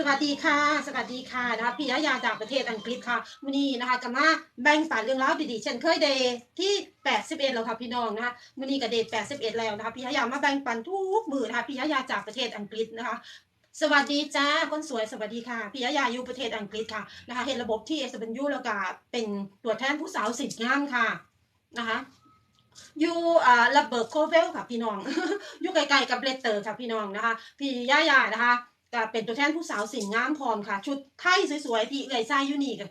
สวัสดีค่ะ สวัสดีค่ะนะคะพี่ยะยาจากประเทศอังกฤษค่ะวันนี้นะคะจะมาแบ่งปันเรื่องราวดีๆเช่นเคยเดย์ที่ 81 แล้วค่ะพี่น้องนะคะวันนี้ก็เดย์81 แล้วนะคะพี่ยะยามาแบ่งปันทุกมือนะคะพี่ยะยาจากประเทศอังกฤษนะคะ สวัสดีจ้าคนสวยสวัสดีค่ะพี่ยะยาอยู่ประเทศอังกฤษค่ะนะคะเห็นระบบที่ s อ w แล้วก็เป็นตัวแทนผู้สาวสิทธิ์งามค่ะนะคะอยู่อ่าระเบิดโคเวลค่ะพี่น้องอยู่ไกลๆกับเลสเตอร์ค่ะพี่น้องนะคะพี่ย่ายานะคะ ก็เป็นตัวแทนผู้สาวสินงามพร้อมค่ะ ชุดไทยสวยๆที่เอ่ยไส้ยูนี่ก็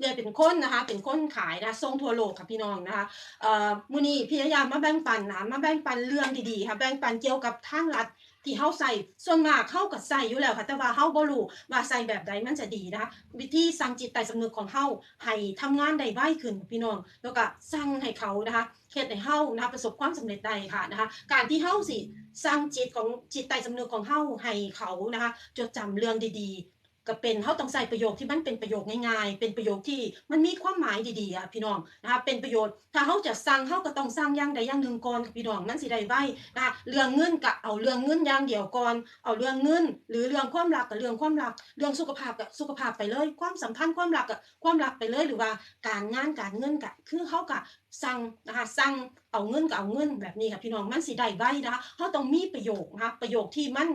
เลยเป็นคนนะคะเป็นคนขายนะทรงทั่วโลกค่ะพี่น้องนะคะเอ่อมื้อนี้พี่ย่าย่ามาแบ่งปันนะมาแบ่งปันเรื่องดีๆค่ะแบ่งปันเกี่ยวกับทางรัฐ ที่เฮาใส่ส่วนมากเฮากับใส่อยู่แล้วค่ะ แต่ว่าเฮาบ่รู้ว่าใส่แบบใดมันจะดีนะคะวิธีสร้างจิตใต้สำนึกของเฮาให้ทำงานได้ไวขึ้นพี่น้อง แล้วก็สร้างให้เขานะคะเฮ็ดให้เฮานะคะประสบความสำเร็จได้ค่ะนะคะการที่เฮาสิสร้างจิตของจิตใต้สำนึกของเฮาให้เขานะคะจดจำเรื่องดีๆ ก็เป็นเฮาต้องใส่ประโยคที่มันเป็นประโยคง่ายๆ เป็นประโยคที่มันมีความหมายดีๆอะพี่น้องนะคะเป็นประโยชน์ ถ้าเฮาจะสร้างเฮาก็ต้องสร้างอย่างใดอย่างหนึ่งก่อนพี่น้องมันสิได้ไวนะคะเรื่องเงินก็เอาเรื่องเงินอย่างเดียวก่อนเอาเรื่องเงิน หรือเรื่องความรักกับเรื่องความรัก เรื่องสุขภาพกับสุขภาพไปเลย ความสัมพันธ์ความรักกับความรักไปเลยหรือว่าการงานการเงินกับคือเฮาก็สั่งนะคะสั่งเอาเงินก็เอาเงินแบบนี้ค่ะพี่น้องมันสิได้ไว้นะคะเขาต้องมีประโยคนะคะประโยคที่มัน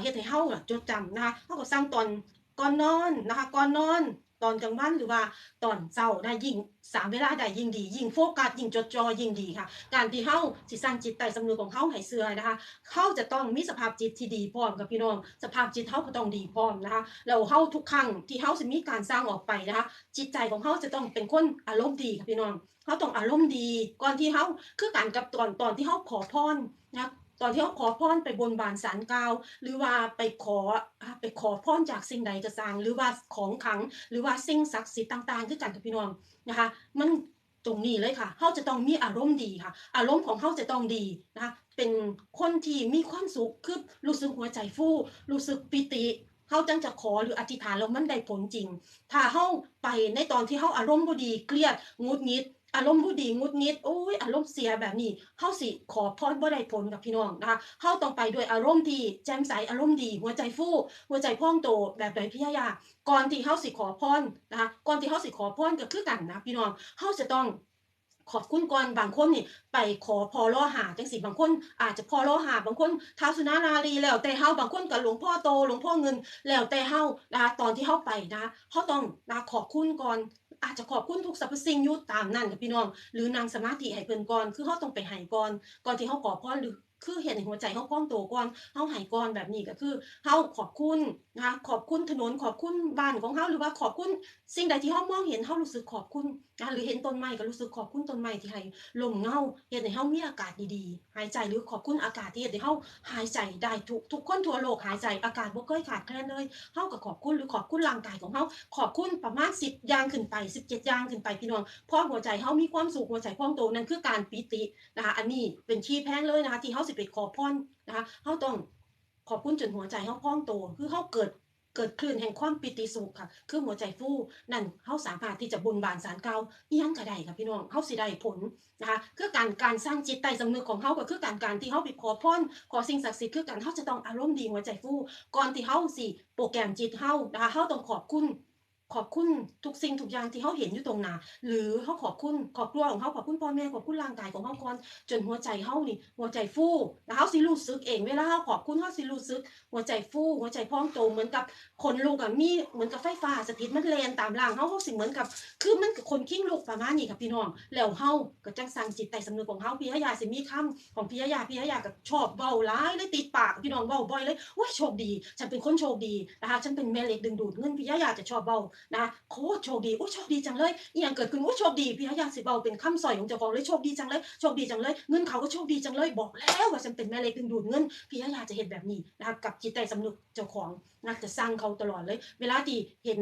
เฮ็ดให้เฮาน่ะจดจำนะคะเฮาก็สร้างตอน ก่อนนอนนะคะก่อนนอนตอนกลางวันหรือว่าตอนเช้าได้ยิ่งสามเวลาได้ยิ่งดี ยิ่งโฟกัสยิ่งจดจ่อยิ่งดีค่ะ การที่เฮาสิสร้างจิตใต้สำนึกของเฮาให้เสื่อนะคะเฮาจะต้องมีสภาพจิตที่ดีพร้อมกับพี่น้อง สภาพจิตเฮาก็ต้องดีพร้อมนะคะแล้วเฮาทุกครั้งที่เฮาสิมีการสร้างออกไปนะคะ จิตใจของเฮาจะต้องเป็นคนอารมณ์ดีค่ะพี่น้องเขาต้องอารมณ์ดี ก่อนที่เขาคือการกับตอนตอนที่เขาขอพรนะ ตอนที่เขาขอพรไปบนบานสารกล่าว หรือว่าไปขอไปขอพรจากสิ่งใดก็สร้างหรือว่าของขัง หรือว่าสิ่งศักดิ์สิทธิ์ต่างๆคือกันกับพี่น้องนะคะ มันตรงนี้เลยค่ะเขาจะต้องมีอารมณ์ดีค่ะ อารมณ์ของเขาจะต้องดีนะคะเป็นคนที่มีความสุขคือรู้สึกหัวใจฟู รู้สึกปิติ เขาจังจะขอหรืออธิษฐานแล้วมันได้ผลจริง ถ้าเฮาไปในตอนที่เฮาอารมณ์บ่ดีเครียดงุดงิดอารมณ์บ่ดีงุดงิดโอ้ยอารมณ์เสียแบบนี้เฮาสิขอพรบ่ได้ผลกับพี่น้องนะคะเฮาต้องไปด้วยอารมณ์ที่แจ่มใสอารมณ์ดี หัวใจฟูหัวใจพองโตแบบใดพี่ยาก่อนที่เฮาสิขอพรนะคะก่อนที่เฮาสิขอพรก็คือกันนะพี่น้องเฮาจะต้อง ขอบคุณก่อนบางคนนี่ไปขอพอล่อหาจังสิบางคน อาจจะพอล่อหาบางคนท้าวสุนานารีแล้วแต่เฮาบางคนกับหลวงพ่อโตหลวงพ่อเงิน แล้วแต่เฮานะคะตอนที่เฮาไปนะเฮาต้องนะขอบคุณก่อนอาจจะขอบคุณทุกสรรพสิ่งยู่ตามนั่นกับพี่น้อง หรือนางสมาธิให้เพิ่นก่อน คือเฮาต้องไปให้ก่อนก่อนที่เฮาขอพรหรือคือเห็นในหัวใจเฮาพองโตก่อนเฮาให้ก่อนแบบนี้ก็คือเฮาขอบคุณ นะคะขอบคุณถนนขอบคุณบ้านของเฮาหรือว่าขอบคุณสิ่งใดที่เฮามองเห็นเฮารู้สึกขอบคุณนะหรือเห็นต้นไม้ก็รู้สึกขอบคุณต้นไม้ที่ให้ลมเงาเฮ็ดให้เฮามีอากาศดีๆ หายใจหรือขอบคุณอากาศที่เฮ็ดให้เฮาหายใจได้ทุกทุกคนทั่วโลกหายใจอากาศบ่เคยขาดแคลนเลยเฮาก็ขอบคุณหรือขอบคุณร่างกายของเฮาขอบคุณประมาณ10อย่างขึ้นไป17อย่างขึ้นไปพี่น้องเพราะหัวใจเฮามีความสุขหัวใจพองโตนั่นคือการปิตินะคะอันนี้เป็นที่แพงเลยนะคะที่เฮาสิไปขอพรนะคะเฮาต้อง ขอบคุณจนหัวใจเขาพองโตคือเขาเกิดเกิดคลื่นแห่งความปิติสุขค่ะ คือหัวใจฟูนั่นเขาสามารถที่จะบุญบานสารเก่ายังกระได้ค่ะพี่น้องเขาสิได้ผลนะคะคือการการสร้างจิตใต้สำนึกของเขาก็คือการการที่เขาไปขอพรขอสิ่งศักดิ์สิทธิ์คือการเขาจะต้องอารมณ์ดีหัวใจฟูก่อนที่เขาสิโปรแกรมจิตเขานะคะเขาต้องขอบคุณ ขอบคุณทุกสิ่งทุกอย่างที่เฮาเห็นอยู่ตรงหน้าหรือเฮาขอบคุณครอบครัวของเฮาขอบคุณพ่อแม่ขอบคุณร่างกายของเฮาก่อนจนหัวใจเฮานี่ หัวใจฟูแล้วเฮาสิรู้สึกเองเวลาเฮาขอบคุณเฮาสิรู้สึก หัวใจฟูหัวใจพองโตเหมือนกับคนลูกอะมีเหมือนกับไฟฟ้าสถิตมันแลนตามร่างเฮาเฮาสิเหมือนกับ คือมันกับคนขิ้งลูกประมาณนี้ค่ะพี่น้องแล้วเฮาก็จังสั่งจิตใต้สำนึกของเฮาพี่ยาสิมีคำของพี่ยาพี่ยาก็ชอบเว้าหลายเลยติดปากพี่น้องเว้าบ่อยเลยโอ้ยโชคดี ฉันเป็นคนโชคดีนะคะฉันเป็นแม่เหล็กดึงดูดเงินพี่ยาจะชอบเว้านะโคตรโชคดีโอ้โชคดีจังเลยอีหยังเกิดขึ้นโอ้โชคดีพี่ยาสิเบาเป็นคำสอยของเจ้าของเลยโชคดีจังเลยโชคดีจังเลยเงินเขาก็โชคดีจังเลยบอกแล้วว่าฉันเป็นแม่เล็กดึงดูดเงินพี่ยาจะเห็นแบบนี้นะคะกับจิตใจสำนึกเจ้าของนะจะสร้างเขาตลอดเลย เวลาที่เห็น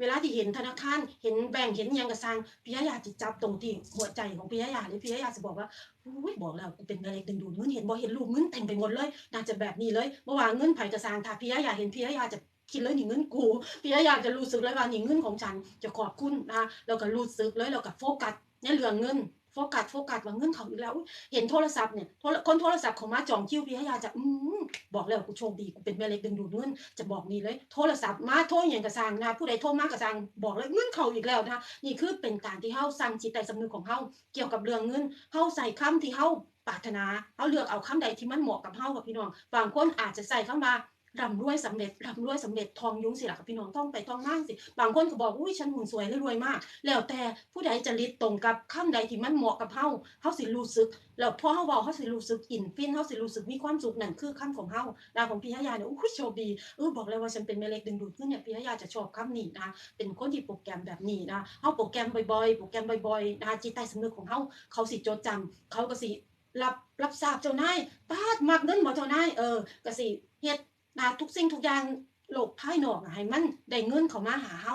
เวลาที่เห็นธนาคาร เห็นแบงก์เห็นยังกระซังพี่ยาจะจับตรงที่หัวใจของพี่ยาเลยพี่ยาจะบอกว่าอุ้ยบอกแล้วกูเป็นแม่เล็กดึงดูดเงินเห็นบ่เห็นรูปเงินเต็มไปหมดเลย น่าจะแบบนี้เลยเมื่อวานเงินไผ่กระซังถ้าพี่ยาเห็นพี่ยาจะ คิดเลยนี่เงินกูพี่อยากจะรู้สึกเลยว่านี่เงินของฉันจะขอบคุณนะคะแล้วก็รู้สึกเลยแล้วก็โฟกัสในเรื่องเงินโฟกัสโฟกัสว่าเงินเขาอีกแล้ว เห็นโทรศัพท์เนี่ยคนโทรศัพท์ของมาจองคิวพี่ให้ยาจะอืมบอกแล้วกูโชคดีกูเป็นแม่เล็กดึงดูดเงินจะบอกนี่เลย โทรศัพท์มาโทรอย่างกระซังนะผู้ใดโทรมากระซังบอกเลยเงินเขาอีกแล้วนะนี่คือเป็นการที่เฮาสั่งจิตใจสำนึกของเฮาเกี่ยวกับเรื่องเงินเฮาใส่คำที่เฮาปรารถนาเฮาเลือกเอาคำใดที่มันเหมาะกับเฮากับพี่น้องบางคนอาจจะใส่คำว่า ร่ำรวยสำเร็จร่ำรวยสำเร็จทองยุ้งสิล่ะกับพี่น้องต้องไปต้องนั่งสิ บางคนก็บอกอุ้ยฉันหุ่นสวยและรวยมาก แล้วแต่ผู้ใดจะริดตรงกับคำใดที่มันเหมาะกับเฮาเฮาสิรู้สึก แล้วพอเฮาเว้าเฮาสิรู้สึกอินฟินเฮาสิรู้สึกมีความสุขนั่นคือคำของเฮาดาของพี่ยายาเนี่ยอุ้โชคดีเออบอกเลยว่าฉันเป็นแม่เล็กดึงดูดขึ้นเนี่ยพี่ยายาจะชอบคำนี้นะเป็นคนที่โปรแกรมแบบนี้นะเฮาโปรแกรมบ่อยๆ โปรแกรมบ่อยๆนะจิตใต้สำนึกของเฮาเขาสิจดจำเขาก็สิรับรับทราบเจ้านายปาดมักเงินบ่เจ้านายเออก็สิเฮ็ด นะทุกสิ่งทุกอย่างโลกภายนอกให้มันได้เงินเข้ามาหาเฮา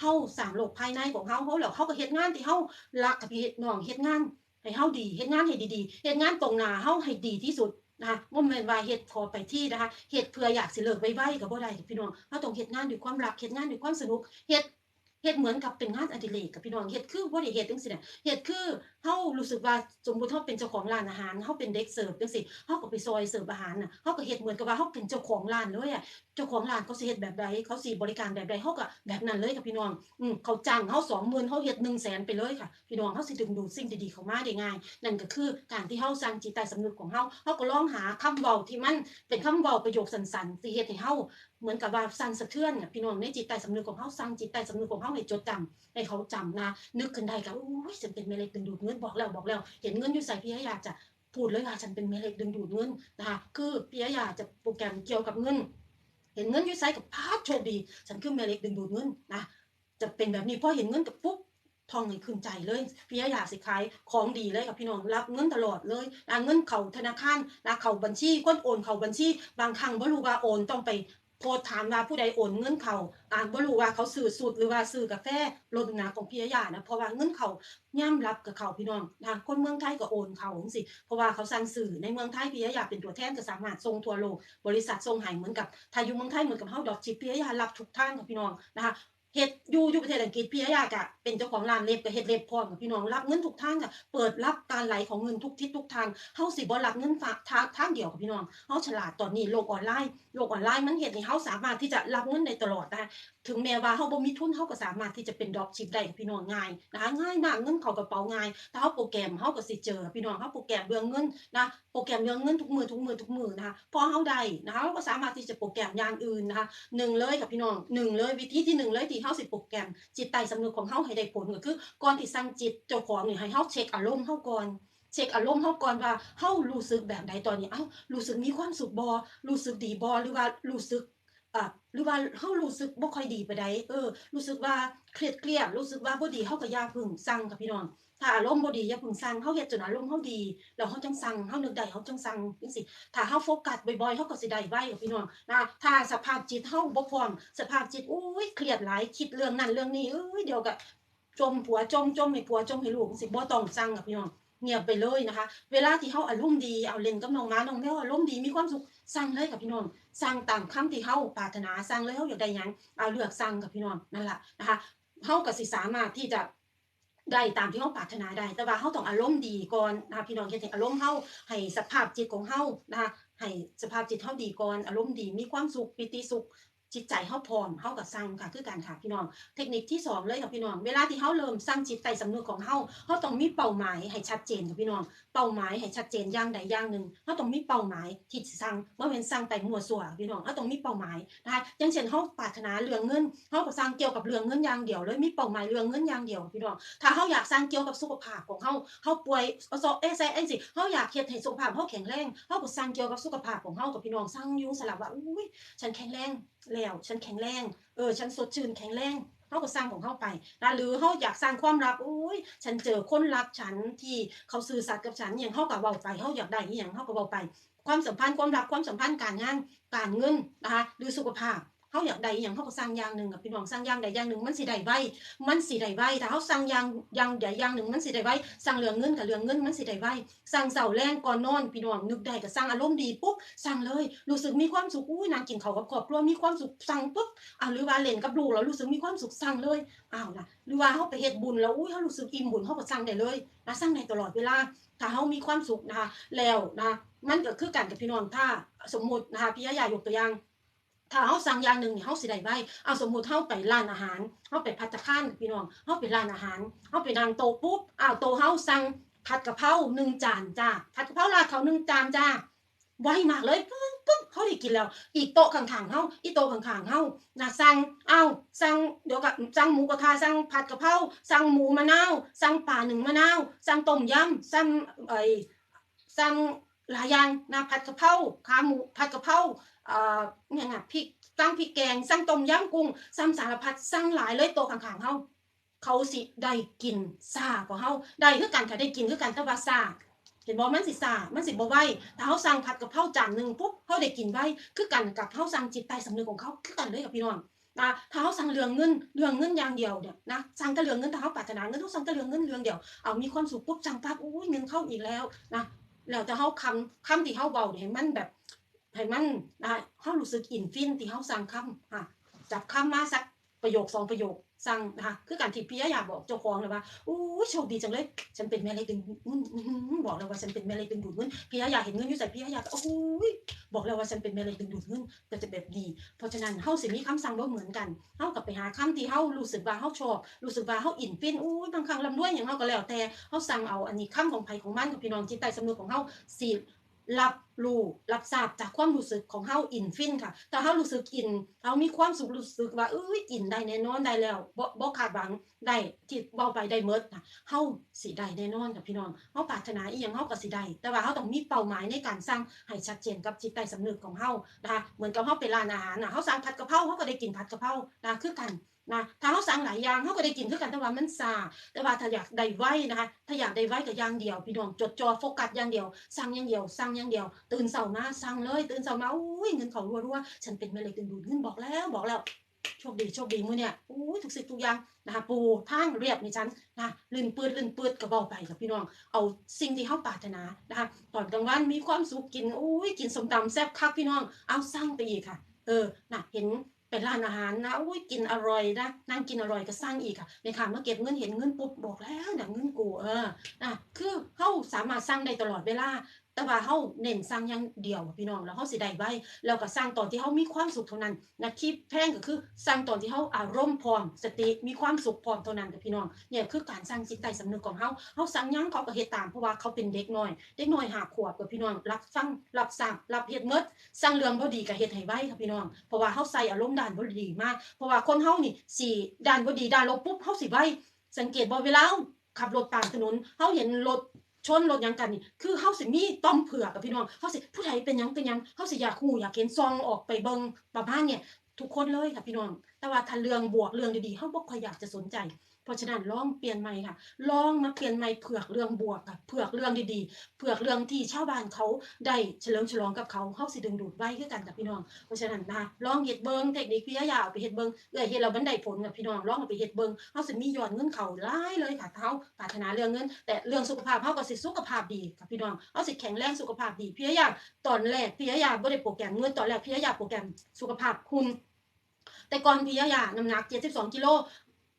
เฮาสามโลกภายในของเฮาเฮาแล้วเฮาก็เฮ็ดงานที่เฮารักกับพี่น้องเฮ็ดงานให้เฮาดีเฮ็ดงานให้ดีๆเฮ็ดงานตรงหน้าเฮาให้ดีที่สุดนะคะบ่แม่นว่าเฮ็ดพอไปที่นะคะเฮ็ดเพื่ออยากสิเลิกไวๆก็บ่ได้พี่น้องเฮาต้องเฮ็ดงานด้วยความรักเฮ็ดงานด้วยความสนุกเฮ็ด เฮ็ดเหมือนกับเป็นงานอดิเรกกับพี่น้องเฮ็ดคือบ่ได้เฮ็ดจังซี่น่ะเฮ็ดคือเฮารู้สึกว่าสมมุติเฮาเป็นเจ้าของร้านอาหารเฮาเป็นเด็กเสิร์ฟจังซี่เขาก็ไปซอยเสิร์ฟอาหารน่ะเขาก็เฮ็ดเหมือนกับว่าเขาเป็นเจ้าของร้านเลยอะเจ้าของร้านเขาสิเฮ็ดแบบใดเขาสิบริการแบบใดเขาก็แบบนั้นเลยค่ะพี่น้องอืมเขาจ้างเขา20,000เขาเฮ็ด100,000ไปเลยค่ะพี่น้องเขาสิดึงดูดสิ่งดีๆเข้ามาได้ง่ายนั่นก็คือการที่เฮาสร้างจิตใต้สำนึกของเฮาเฮาก็ลองหาคำเว้าที่มันเป็นคำเว้าประโยคสั้นๆที่เฮ็ดให้เฮา เหมือนกับว่าสั่นสะเทือนน่ะพี่น้องในจิตใต้สำนึกของเฮาสร้างจิตใต้สำนึกของเฮาให้จดจำให้เขาจำนะนึกขึ้นได้ก็อุ้ยฉันเป็นแม่เล็กดึงดูดเงินบอกแล้วบอกแล้ว เห็นเงินอยู่ใส่พี่อยากจะพูดเลยว่าฉันเป็นแม่เหล็กดึงดูดเงินนะคะคือพี่ยาจะโปรแกรมเกี่ยวกับเงิน เห็นเงินอยู่ไซกับพาดโชคดี ฉันคือแม่เหล็กดึงดูดเงินนะจะเป็นแบบนี้พอเห็นเงินกับปุ๊บทองให้ขึ้นใจเลยพี่ยาสิขายของดีเลยกับพี่น้องรับเงินตลอดเลยนะเงินเข่าธนาคารนะเข่าบัญชีก้นโอนเข่าบัญชี บางครั้งบ่รู้ว่าโอนต้องไป โทรถามว่าผู้ใดโอนเงินเขาอ่านบ่รู้ว่าเขาซื้อสูตรหรือว่าซื้อกาแฟลดนาของพี่ยานะเพราะว่าเงินเขาย่ำรับกับเขาพี่น้องนะคนเมืองไทยก็โอนเขาจังสิเพราะว่าเขาสั่งสื่อในเมืองไทยพี่ยาเป็นตัวแทนก็สามารถส่งทั่วโลกบริษัทส่งให้เหมือนกับถ้าอยู่เมืองไทยเหมือนกับเฮาดอกจิบพี่ยารับทุกทางของพี่น้องนะคะ เฮ็ดอยู่อยู่ประเทศอังกฤษพี่อยากอะเป็นเจ้าของร้านเล็บก็เฮ็ดเล็บพร้อมกับพี่น้องรับเงินทุกทางอะเปิดรับการไหลของเงินทุกทิศทุกทางเฮาสิบ่รับเงินฝากทางทางเดียวกับพี่น้องเฮาฉลาดตอนนี้โลกออนไลน์โลกออนไลน์มันเฮ็ดให้เฮาสามารถที่จะรับเงินได้ตลอดนะคะถึงแม้ว่าเฮาบ่มีทุนเฮาก็สามารถที่จะเป็นดอกชิปได้กับพี่น้องง่ายนะคะง่ายมากเงินเข้ากระเป๋าง่ายถ้าเฮาโปรแกรมเฮาก็สิเจอพี่น้องเฮาโปรแกรมเรื่องเงินนะโปรแกรมเรื่องเงินทุกมือทุกมือทุกมือนะคะพอเฮาได้นะคะเฮาก็สามารถที่จะโปรแกรมอย่างอื่นนะคะหนึ่งเลยกับพี่น้องหนึ่งเลยวิธีที่หนึ่งเลยที่เฮาสิโปรแกรมจิตใต้สำนึกของเฮาให้ได้ผลก็คือก่อนที่สั่งจิตเจ้าของนี่ให้เฮาเช็คอารมณ์เฮาก่อนเช็คอารมณ์เฮาก่อนว่าเฮารู้สึกแบบใดตอนนี้เอ้ารู้สึกมีความสุขบ่รู้สึกดีบ่หรือว่ารู้สึกอะหรือว่าเฮารู้สึกบ่ค่อยดีไปใดเออ รู้สึกว่าเครียดเครียดรู้สึกว่าบ่ดีเฮาก็อย่าพึ่งสั่งค่ะพี่น้อง ถ้าอารมณ์บ่ดีอย่าเพึ่งสั่งเฮาเฮ็ดจนอารมณ์เฮาดีแล้วเฮาจังสั่งเฮานึกได้เฮาจังสั่งจังซี่ถ้าเฮาโฟกัสบ่อยๆเฮาก็สิได้ไวค่ะพี่น้องนะถ้าสภาพจิตเฮาบ่พร้อมสภาพจิตโอ้ยเครียดหลายคิดเรื่องนั้นเรื่องนี้เอ้ยเดี๋ยวก็จมผัวจมจมให้ผัวจมให้ลูกจังซี่บ่ต้องสั่งค่ะพี่น้องเงียบไปเลยนะคะ เวลาที่เฮาอารมณ์ดีเอาเล่นกับน้องหมาน้องแมวอารมณ์ดีมีความสุขสั่งเลยค่ะพี่น้องสั่งตามคำที่เฮาปรารถนาสั่งเลยเฮาอยากได้หยังเอาเลือกสั่งกับพี่น้องนั่นล่ะนะคะเฮาก็สิสามารถที่จะ ได้ตามที่เขาปรารถนาได้ แต่ว่าเขาต้องอารมณ์ดีก่อนนะคะพี่น้องเฮ็ดให้อารมณ์เขาให้สภาพจิตของเขานะคะให้สภาพจิตเขาดีก่อนอารมณ์ดีมีความสุขปิติสุข จิตใจเฮาพร้อมเฮาก็สั่งค่ะ คือการค่ะพี่น้อง เทคนิคที่สองเลยค่ะพี่น้อง เวลาที่เฮาเริ่มสร้างจิตใต้สำนึกของเฮาเฮาต้องมีเป้าหมายให้ชัดเจนค่ะพี่น้อง เป้าหมายให้ชัดเจนอย่างใดอย่างหนึ่งเราต้องมีเป้าหมายที่สร้างเมื่อเป็นสร้างไปมั่วซั่วพี่น้องเราต้องมีเป้าหมายนะคะอย่างเช่นเขาปรารถนาเรื่องเงินเขาก็สร้างเกี่ยวกับเรื่องเงินอย่างเดียวเลยมีเป้าหมายเรื่องเงินอย่างเดียวพี่น้องถ้าเขาอยากสร้างเกี่ยวกับสุขภาพของเขาเขาป่วยเอาซอเอเซเอ็นสิเขาอยากเฮ็ดให้สุขภาพเขาแข็งแรงเขาก็สร้างเกี่ยวกับสุขภาพของเขากับพี่น้องสร้างอยุงสลับว่าอุ้ยฉันแข็งแรง แล้วฉันแข็งแรงเออฉันสดชื่นแข็งแรงเขาก็สร้างของเขาไปนะหรือเขาอยากสร้างความรักอุ้ยฉันเจอคนรักฉันที่เขาซื่อสัตย์กับฉันอย่างเขากับเว้าไปเขาอยากได้อย่างเขาก็เว้าไป ความสัมพันธ์ความรักความสัมพันธ์การงานการเงินนะคะหรือสุขภาพ เฮาอยากได้อหยังเฮาก็สั่งอย่างหนึ่งกับพี่น้องสั่งอย่างใดอย่างหนึ่งมันสิได้ไวมันสิได้ไวถ้าเฮาสั่งอย่างอย่างใดอย่างหนึ่งมันสิได้ไวสั่งเรื่องเงินกับเรื่องเงินมันสิได้ไวสั่งเสาแรงก่อนนอนพี่น้องนึกได้ก็สั่งอารมณ์ดีปุ๊บสั่งเลยรู้สึกมีความสุขอุ้ยนางกินข้าวกับครอบครัวมีความสุขสั่งปุ๊บอ่าหรือว่าเล่นกับลูกแล้วรู้สึกมีความสุขสั่งเลยอ้าวนะหรือว่าเฮาไปเฮ็ดบุญแล้วอุ้ยเฮารู้สึกอิ่มบุญเฮาก็สั่งได้เลยนะสั่งได้ตลอดเวลาถ้าเฮามีความสุขนะคะแล้วนะมันก็คือกันกับพี่น้องถ้าสมมตินะคะพี่ยายกตัวอย่าง ถ้าเฮาสั่งอย่างหนึ่งนี่เฮาสิได้ไว้เอาสมมุติเฮาไปร้านอาหารเฮาไปภัตตาคารพี่น้องเฮาไปร้านอาหารเฮาไปนั่งโต๊ะปุ๊บอ้าวโต๊ะเฮาสั่งผัดกะเพราหนึ่งจานจ้าผัดกะเพราราดเขาวหนึ่งจานจ้าไวมากเลยปึ๊บปึ๊บเฮาได้กินแล้ว อีกโต๊ะข้างๆเฮาอีโต๊ะข้างๆเฮานะสั่งเอาสั่งเดี๋ยวก็สั่งหมูกระทะสั่งผัดกะเพราสั่งหมูมะนาวสั่งปลาหนึ่งมะนาวสั่งต้มยำสั่งไอ้สั่ง หลายอย่างนะผัดกะเพราขาหมูผัดกะเพราเอ่อเนี่ยไงพริกสั่งพริกแกงสั่งต้มยำกุ้งสั่งสารพัดสั่งหลายเลยโตข้างๆเฮาเขาสิได้กินซากว่าเฮาได้คือกันค่ะได้กินคือกันแต่ว่าซาเห็นบ่มันสิซามันสิบ่ไหวถ้าเฮาสั่งผัดกะเพราจานหนึ่งปุ๊บเฮาได้กินไว้คือกันกับเฮาสั่งจิตใต้สำนึกของเขาคือกันเลยกับพี่น้องนะถ้าเฮาสั่งเรื่องเงินเรื่องเงินอย่างเดียวเนี่ยนะสั่งแต่เรื่องเงินถ้าเฮาปรารถนาเงินเฮาสั่งแต่เรื่องเงินเรื่องเดียวเอามีความสุขปุ๊บสั่งปั๊บอุ้ยเงินเข้าอีกแล้วนะ แล้วแต่เฮาคำคำที่เฮาเว้าเนี่ยให้มันแบบให้มันนะเฮารู้สึกอินฟินที่เฮาสั่งคำอะจับคำมาสัก ประโยคสองประโยคสั่งนะคะคือการที่พี่ยากบอกเจ้าของเลยว่าโอ้โชคดีจังเลย ฉันเป็นแม่เล็กดึงเงินบอกเลยว่าฉันเป็นแม่เล็กดึงดูดเงินพี่ยากเห็นเงินอยู่ใส่พี่ยาโอ้ยบอกเลยว่าฉันเป็นแม่เล็กดึงดูดเงินก็จะแบบนี้เพราะฉะนั้นเฮาสิมีคำสั่งบ่เหมือนกันเฮากับไปหาคำที่เฮารู้สึกว่าเฮาชอบรู้สึกว่าเฮาอินฟินอู้ยบางครั้งลำด้วยอย่างเฮาก็แล้วแต่เฮาสั่งเอาอันนี้คำของไผของมันกับพี่น้องจิตใต้สำนึกของเฮาสิ รับรู้รับทราบจากความรู้สึกของเฮาอินฟินค่ะถ้าเฮารู้สึกอินเฮามีความสุขรู้สึกว่าเอ้ยอินได้แน่นอนได้แล้วบ่บ่คาดหวังได้ที่เว้าไปได้เมิดนะเฮาสิได้แน่นอนกับพี่น้องเฮาปรารถนาอีหยังเฮาก็สิได้แต่ว่าเฮาต้องมีเป้าหมายในการสร้างให้ชัดเจนกับจิตใต้สำนึกของเฮานะคะเหมือนกับเฮาไปร้านอาหารน่ะเฮาสั่งผัดกะเพราเฮาก็ได้กินผัดกะเพรานะคือกัน นะถ้าเฮาสั่งหลายอย่างเฮาก็ได้กินคือกันแต่ว่ามันซาแต่ว่าถ้าอยากได้ไวนะคะ ถ้าอยากได้ไวก็อย่างเดียว พี่น้องจดจ่อโฟกัสอย่างเดียว สั่งอย่างเดียว สั่งอย่างเดียว ตื่นเช้ามาสั่งเลย ตื่นเช้ามาอุ้ยเงินเขารัวๆฉันเป็นแม่เหล็กดึงดูดเงินบอกแล้วบอกแล้วโชคดีโชคดีมื้อเนี่ยอู้ยทุกสิ่งทุกอย่างนะคะปูทางเรียบในี่ฉันนะลื่นปืดลื่นปืดก็เว้าไปกับพี่น้อง เอาสิ่งที่เฮาปรารถนานะคะตอนกลางวันมีความสุขกินอุ้ยกินสมตำแซ่บคักพี่น้อง เอาสั่งไปอีกค่ะ เออน่ะเห็น เป็นร้านอาหารนะอุ้ยกินอร่อยนะนั่งกินอร่อยก็สร้างอีกค่ะในค่ะมาเก็บเงินเห็นเงินปุ๊บบอกแล้วน่ะเงินกูเออนะคือเขาสามารถสร้างได้ตลอดเวลา แต่ว่าเฮาเน้นสั่งอย่างเดียวพี่น้องแล้วเฮาสิได้ไว้แล้วก็สร้างตอนที่เฮามีความสุขเท่านั้นนะที่แพงก็คือสร้างตอนที่เฮาอารมณ์พร้อมสติมีความสุขพร้อมเท่านั้นกับพี่น้องเนี่ยคือการสร้างจิตใต้สำนึกของเฮาเฮาสั่งยังเขาก็เฮ็ดตามเพราะว่าเขาเป็นเด็กน้อยเด็กน้อยหาขวบกับพี่น้องรับฟังรับทราบรับเฮ็ดหมดสร้างเรื่องบ่ดีก็เฮ็ดให้ไว้ค่ะพี่น้องเพราะว่าเฮาใส่อารมณ์ด้านบ่ดีมากเพราะว่าคนเฮานี่สิด้านบ่ดีด้านลบปุ๊บเฮาสิไว้สังเกตบ่เวลาเฮาขับรถตามถนนเฮาเห็นรถ ชนรถยังกันนี่คือเฮาสิมีต้อมเผือกกับพี่น้องเฮาสิผู้ใดเป็นหยังเป็นหยังเฮาสิอยากฮู้อยากเห็นซองออกไปเบิ่งประมาณเนี่ยทุกคนเลยค่ะพี่น้อง แต่ว่าถ้าเรื่องบวกเรื่องดีๆเฮาบ่ค่อยอยากจะสนใจ เพราะฉะนั้นลองเปลี่ยนใหม่ค่ะลองมาเปลี่ยนใหม่เผือกเรื่องบวกค่ะเผือกเรื่องดีๆเผือกเรื่องที่ชาวบ้านเขาได้เฉลิมฉลองกับเขาเฮาสิดึงดูดไว้คือกันกับพี่น้อง เพราะฉะนั้นนะลองเฮ็ดเบิงเทคนิคพิยายาเอาไปเฮ็ดเบิงเอ้ยเฮ็ดแล้วมันไดผลกับพี่น้องลองเอาไปเฮ็ดเบิงเฮาสิมียอดเงินเขาหลายเลยค่ะถ้าเฮาปรารถนาเรื่องเงิน แต่เรื่องสุขภาพเฮาก็สิสุขภาพดีค่ะพี่น้องเฮาสิแข็งแรงสุขภาพดีพิยายาตอนแรกพิยายาบ่ได้โปรแกรมเงินตอนแรกพิยายาโปรแกรมสุขภาพหุ่นแต่ก่อนพิยายาน้ำหนัก 72 กิโล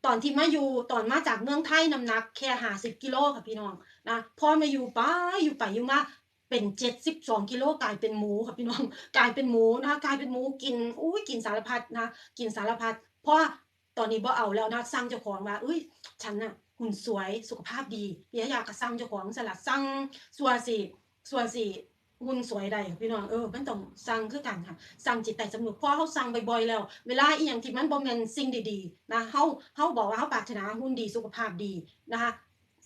ตอนที่มาอยู่ตอนมาจากเมืองไทยน้ำหนัก แค่50กิโลค่ะพี่น้องนะพอมาอยู่ไปอยู่ไปอยู่มาเป็น72กิโลกลายเป็นหมูค่ะพี่น้องกลายเป็นหมูนะคะกลายเป็นหมูกินอุ้ยกินสารพัดนะกินสารพัดเพราะตอนนี้บ่เอาแล้วนะสร้างเจ้าของว่าอุ้ยฉันน่ะหุ่นสวยสุขภาพดีเพียอยากจะสร้างเจ้าของสลัดสร้างสัวสิสัวสิ หุ่นสวยได้พี่น้องเออมันต้องสั่งคือกันค่ะสั่งจิตใต้สำนึกเพราะเขาสั่งบ่อยๆแล้ว เวลาอีหยังที่มันบ่แม่นสิ่งดีๆนะเฮาเฮาบอกว่าเฮาปรารถนาหุ่นดีสุขภาพดีนะคะ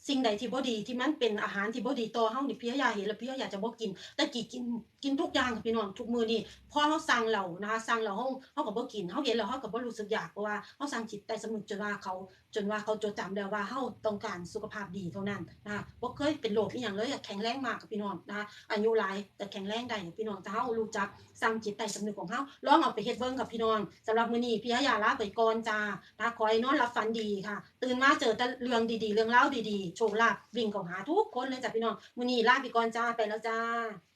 สิ่งใดที่บ่ดีที่มันเป็นอาหารที่บ่ดีต่อเฮานี่พี่ยาเห็นแล้วพี่ยาจะบ่กิน แต่กี่กินกินทุกอย่างค่ะพี่น้องทุกมื้อนี่พอเฮาสั่งแล้วนะคะสั่งแล้วเฮาเฮาก็บ่กินเฮาเห็นแล้วเฮาก็บ่รู้สึกอยากเพราะว่าเฮาสั่งจิตใต้สำนึกจนว่าเขาจนว่าเขาจดจำแล้วว่าเฮาต้องการสุขภาพดีเท่านั้นนะคะบ่เคยเป็นโรคอีหยังเลยแข็งแรงมากกับพี่น้องนะคะอายุหลายแต่แข็งแรงได้พี่น้องถ้าเฮารู้จัก สร้างจิตใต้สำนึกของเฮาลองเอาไปเฮ็ดเบิ่งกับพี่น้องสำหรับมื้อนี้พี่ยาลาไปก่อนจ้านะคะขอให้นอนหลับฝันดีค่ะ ตื่นมาเจอแต่เรื่องดีๆ เรื่องเล่าดีๆ โชคลาภวิ่งเข้าหาทุกคนเลยจ้ะพี่น้องมื้อนี้ลาไปก่อนจ้าไปแล้วจ้า